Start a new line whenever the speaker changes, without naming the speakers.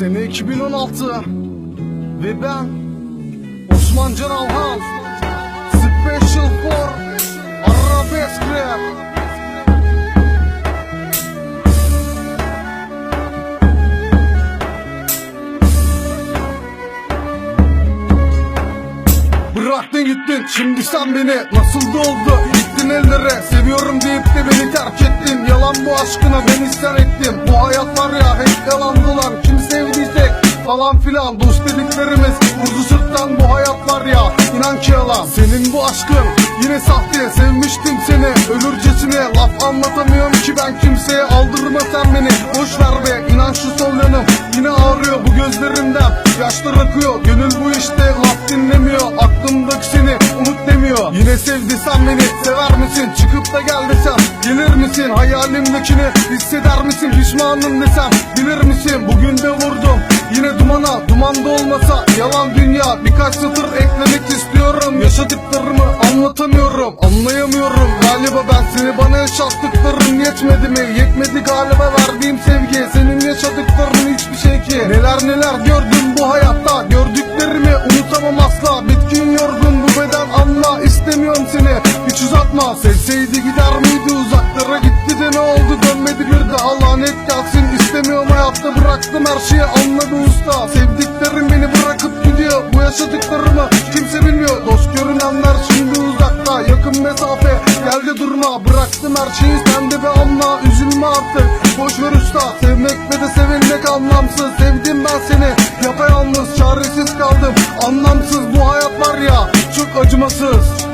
Sene 2016 Ve ben Osman Can Alhan. Special for Arabesk Rap Bıraktın gittin şimdi sen beni nasıl da oldu Gittin ellere seviyorum deyip de beni terk ettin. Yalan bu aşkına ben isyan ettim Bu hayat var ya hep sevdiysek falan filan. Dost dediklerimiz vurdu sırttan bu hayat var ya inan ki yalan. Senin bu aşkın yine sahte sevmiştim seni. Ölürcesine laf anlatamıyorum ki ben kimseye. Aldırma sen beni boş ver be. İnan şu sol yanım Yine ağrıyor bu gözlerimden. Yaşlar akıyor gönül bu işte laf dinlemiyor. Aklımdaki seni unut demiyor. Yine sevdi sen beni sever misin? Çıkıp da gel desem gelir misin? Hayalimdekini hisseder misin? Pişmanım desem bilir misin? Bugün de vurdum yine dumana Duman da olmasa yalan dünya. Birkaç satır eklemek istiyorum. Yaşadıklarımı anlatamıyorum Anlayamıyorum. Galiba ben seni bana yaşattıkların yetmedi mi? Yetmedi galiba verdiğim sevgi. Senin yaşadıkların hiçbir şey ki. Neler neler gördüm bu hayatta. Gördüklerimi unutamam asla. Bitkin yorgun bu beden anla istemiyorum seni. Hiç uzatma Sevseydi gider miydi uzaklara? Gitti de ne oldu? Dönmedi bıraktım her şeyi anladı usta. Sevdiklerim beni bırakıp gidiyor. Bu yaşadıklarımı kimse bilmiyor. Dost görünenler şimdi uzakta. Yakın mesafe Gel de durma. Bıraktım her şeyi sende be anla. Üzülme artık. Boş ver usta. Sevmek ve de sevilmek anlamsız. Sevdim ben seni. Yapayalnız çaresiz kaldım. Anlamsız bu hayat var ya çok acımasız